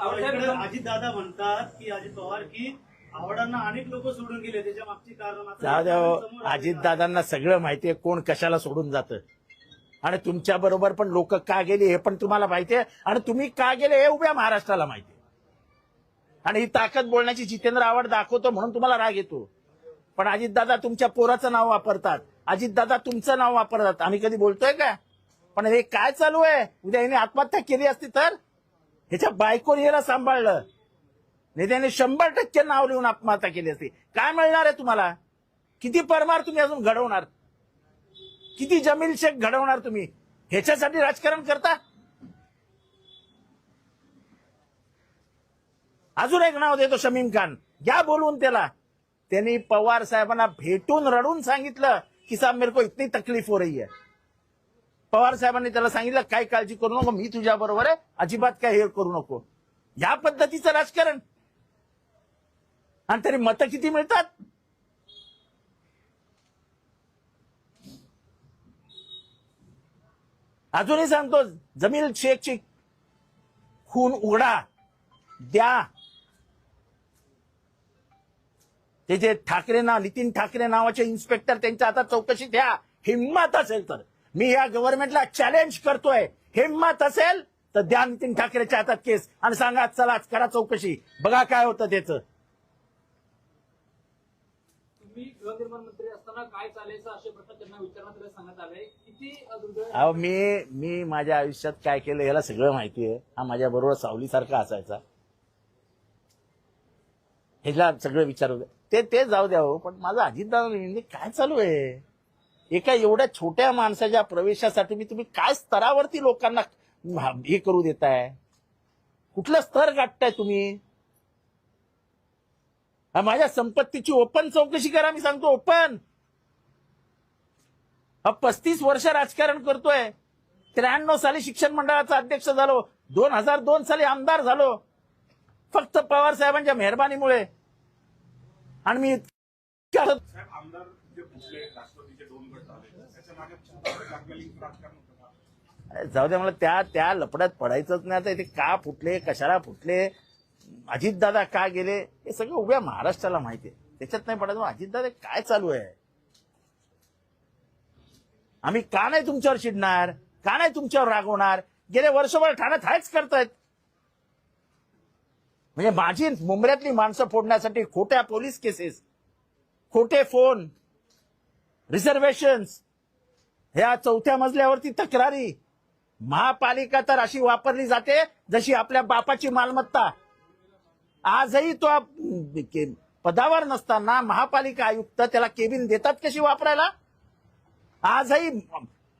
अजित दादा म्हणतात की अजित पवार की आवडांना अनेक लोक सोडून गेले त्याच्या मागची कारण हो. समोर आली. अजितदादांना सगळं माहितीये कोण कशाला सोडून जातं. आणि तुमच्या बरोबर पण लोक का गेले हे पण तुम्हाला माहितीये. आणि तुम्ही का गेले हे उभ्या महाराष्ट्राला माहितीये. आणि ही ताकद बोलण्याची जितेंद्र आव्हाड दाखवतो म्हणून तुम्हाला राग येतो. पण अजितदादा तुमच्या पोराचं नाव वापरतात. अजितदादा तुमचं नाव वापरतात. आम्ही कधी बोलतोय का? पण हे काय चालू आहे? उद्या हिने आत्महत्या केली असती तर? ह्याच्या बायकोने याला सांभाळलं. नाही त्याने शंभर टक्के नाव लिहून आत्महत्या केली असती. काय मिळणार आहे तुम्हाला? किती परमार तुम्ही अजून घडवणार? किती जमील शेख घडवणार तुम्ही? ह्याच्यासाठी राजकारण करता? अजून एक नाव देतो शमीम खान. घ्या बोलवून त्याला. त्यांनी पवार साहेबांना भेटून रडून सांगितलं की साहब मेरे को इतनी तकलीफ हो रही है. पवार साहेबांनी त्याला सांगितलं काय काळजी करू नको मी तुझ्या बरोबर आहे अजिबात काय हे करू नको. या पद्धतीचं राजकारण. आणि तरी मतं किती मिळतात? अजूनही सांगतो जमील शेखची खून उघडा द्या. ते जे ठाकरे नाव नितीन ठाकरे नावाचे इन्स्पेक्टर त्यांच्या आता चौकशी द्या हिंमत असेल तर. मी या गव्हर्नमेंटला चॅलेंज करतोय. हिंमत असेल तर द्या नितीन ठाकरेच्या हातात केस. आणि सांगा चला करा चौकशी. बघा काय होतं त्याचं. अहो मी मी माझ्या आयुष्यात काय केलं याला सगळं माहिती आहे. हा माझ्या बरोबर सावलीसारखा असायचा. ह्याला सगळं विचारू द्या ते ते जाऊ द्या हो पण माझं अजितदादा काय चालू आहे? एका एवढ्या छोट्या माणसाच्या प्रवेशासाठी मी तुम्ही काय स्तरावरती लोकांना हे करू देताय? कुठलं स्तर गाठताय तुम्ही? माझ्या संपत्तीची ओपन चौकशी करा मी सांगतो ओपन. हा पस्तीस वर्ष राजकारण करतोय. त्र्याण्णव साली शिक्षण मंडळाचा अध्यक्ष झालो. दोन हजार दोन साली आमदार झालो. फक्त पवार साहेबांच्या मेहरबानीमुळे. आणि मी आमदार जे फुटले राष्ट्रवादीचे दोन गट झाले त्याच्यामागे राजकारण होतं का? जाऊ दे मला त्या त्या लपड्यात पडायचंच नाही. आता ते का फुटले कशाला फुटले? अजितदादा का गेले? हे सगळं उभ्या महाराष्ट्राला माहिती आहे. त्याच्यात नाही पडायचं. अजितदादा काय चालू आहे? आम्ही का नाही तुमच्यावर चिडणार? का नाही तुमच्यावर रागवणार? गेले वर्षभर ठाण्यात हायच करतायत. म्हणजे माझी मुंबऱ्यातली माणसं फोडण्यासाठी खोट्या पोलीस केसेस खोटे फोन रिझर्वेशन्स ह्या चौथ्या मजल्यावरती तक्रारी. महापालिका तर अशी वापरली जाते जशी आपल्या बापाची मालमत्ता. आजही तो पदावर नसताना महापालिका आयुक्त त्याला केबिन देतात कशी वापरायला? आजही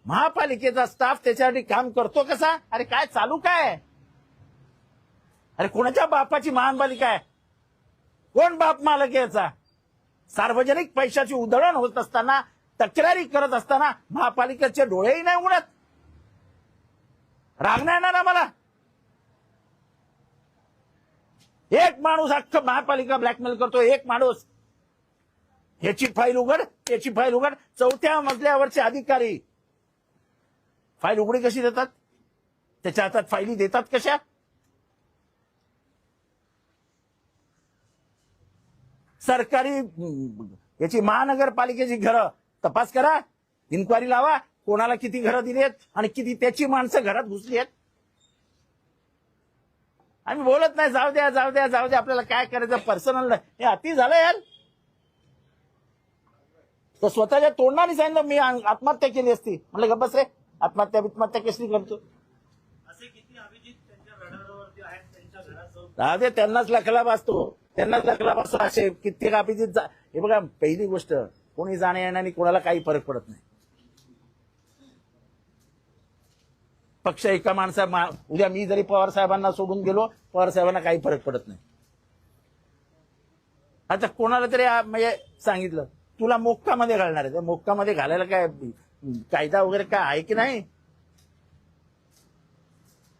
महापालिकेचा स्टाफ त्याच्यासाठी काम करतो कसा? अरे काय चालू काय? अरे कोणाच्या बापाची महानपालिका आहे? कोण बाप मालक याचा? सार्वजनिक पैशाची उधळण होत असताना तक्रारी करत असताना महापालिकेचे डोळेही नाही उघडत. राग नाही येणार आम्हाला. एक माणूस अख्खं महापालिका ब्लॅकमेल करतो एक माणूस. याची फाईल उघड याची फाईल उघड. चौथ्या मजल्यावरचे अधिकारी. फाईल उघडी कशी देतात? त्याच्या हातात फाईली देतात कशा? सरकारी याची महानगरपालिकेची घरं. तपास करा. इन्क्वायरी लावा. कोणाला किती घरं दिली आहेत आणि किती त्याची माणसं घरात घुसली आहेत. आम्ही बोलत नाही जाऊ द्या जाऊ द्या जाऊ द्या. आपल्याला काय करायचं? पर्सनल हे अति झालं यार. तर स्वतःच्या तोंडाने सांगितलं मी आत्महत्या केली असती. म्हणलं गप्प बस रे. आत्महत्या बित्महत्या कसली करतो? राहू दे त्यांनाच लखलाभ असतो त्यांनाच लखलाभ असतो असे कित्येक अभिजित हे बघा पहिली गोष्ट. कोणी जाण्या येण्याने कोणाला काही फरक पडत नाही. पक्ष एका माणसा मा- उद्या मी जरी पवार साहेबांना सोडून गेलो पवार साहेबांना काही फरक पडत नाही. आता कोणाला तरी म्हणजे सांगितलं तुला मोक्कामध्ये घालणार आहे. मोक्कामध्ये घालायला काय कायदा वगैरे काय आहे की नाही?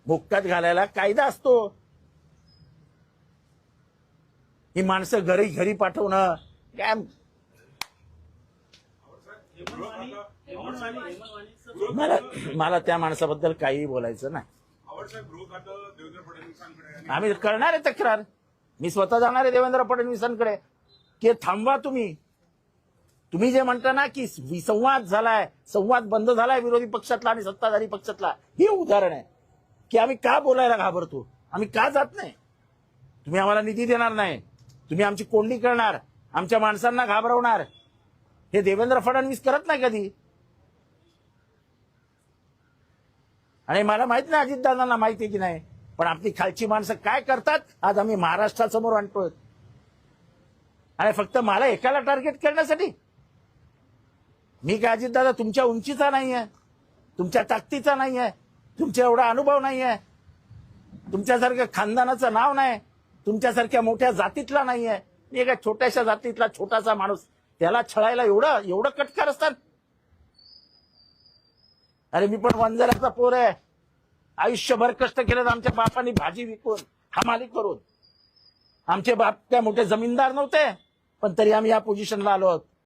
मोक्कात घालायला कायदा असतो. ही माणसं घरी घरी पाठवणं काय हेमंत माने- हेमंत मानेचं मला मला त्या माणसाबद्दल काही बोलायचं नाही. आम्ही करणार आहे तक्रार. मी स्वतः जाणार आहे देवेंद्र फडणवीसांकडे. की थांबवा तुम्ही. तुम्ही जे म्हणता ना की संवाद झालाय संवाद बंद झालाय विरोधी पक्षातला आणि सत्ताधारी पक्षातला हे उदाहरण आहे. की आम्ही का बोलायला घाबरतो? आम्ही का जात नाही? तुम्ही आम्हाला निधी देणार नाही. तुम्ही आमची कोंडी करणार. आमच्या माणसांना घाबरवणार. हे देवेंद्र फडणवीस करत नाही कधी? आणि मला माहीत नाही अजितदादांना माहिती आहे की नाही पण आपली खालची माणसं काय करतात आज आम्ही महाराष्ट्रासमोर आणतोय. आणि फक्त मला एकाला टार्गेट करण्यासाठी? मी काय अजितदादा तुमच्या उंचीचा नाही आहे तुमच्या ताकदीचा नाही आहे तुमच्या एवढा अनुभव नाही आहे तुमच्यासारख्या खानदानाचं नाव नाही तुमच्यासारख्या मोठ्या जातीतला नाही आहे मी एका छोट्याशा जातीतला छोटासा माणूस त्याला छळायला एवढं एवढं कटकार असतात. अरे मी पण वंजाराचा पोर आहे. आयुष्यभर कष्ट केलं आमच्या बापाने भाजी विकून हमाली करून. आमचे बाप काय मोठे जमीनदार नव्हते पण तरी आम्ही या पोझिशनला आलो आहोत.